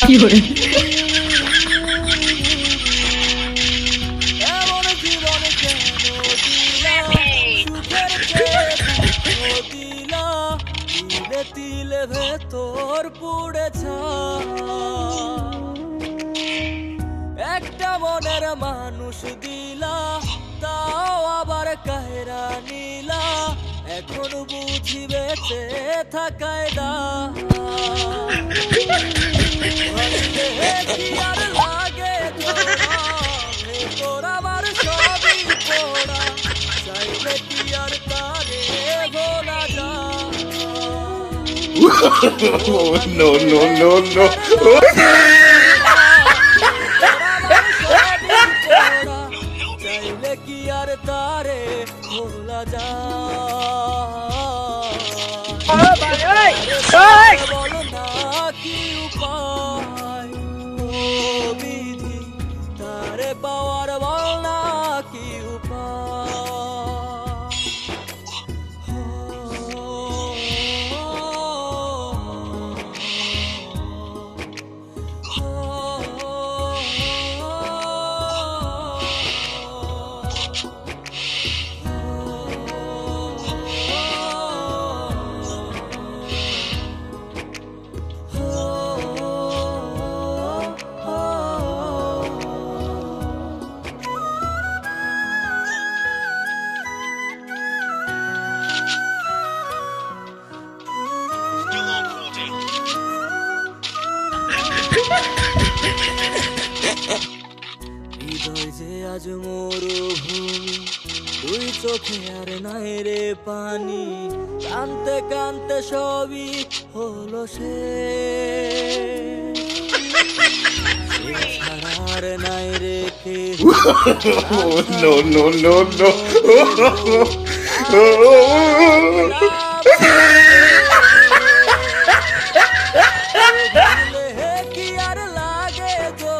দুঃখ দিলা তিলে ভেতর একটা মনের মানুষ দিলা তাও আবার কাহেরা নিলা এখন বুঝি বেঁচে থাকায় দা no, no, no, no. Oh, my আর যে আজ মরুভূমি দুই চোখে আর নাই রে পানি। কানতে কানতে সবই হলো সে আর নাই রে কে Oh, no, no, no,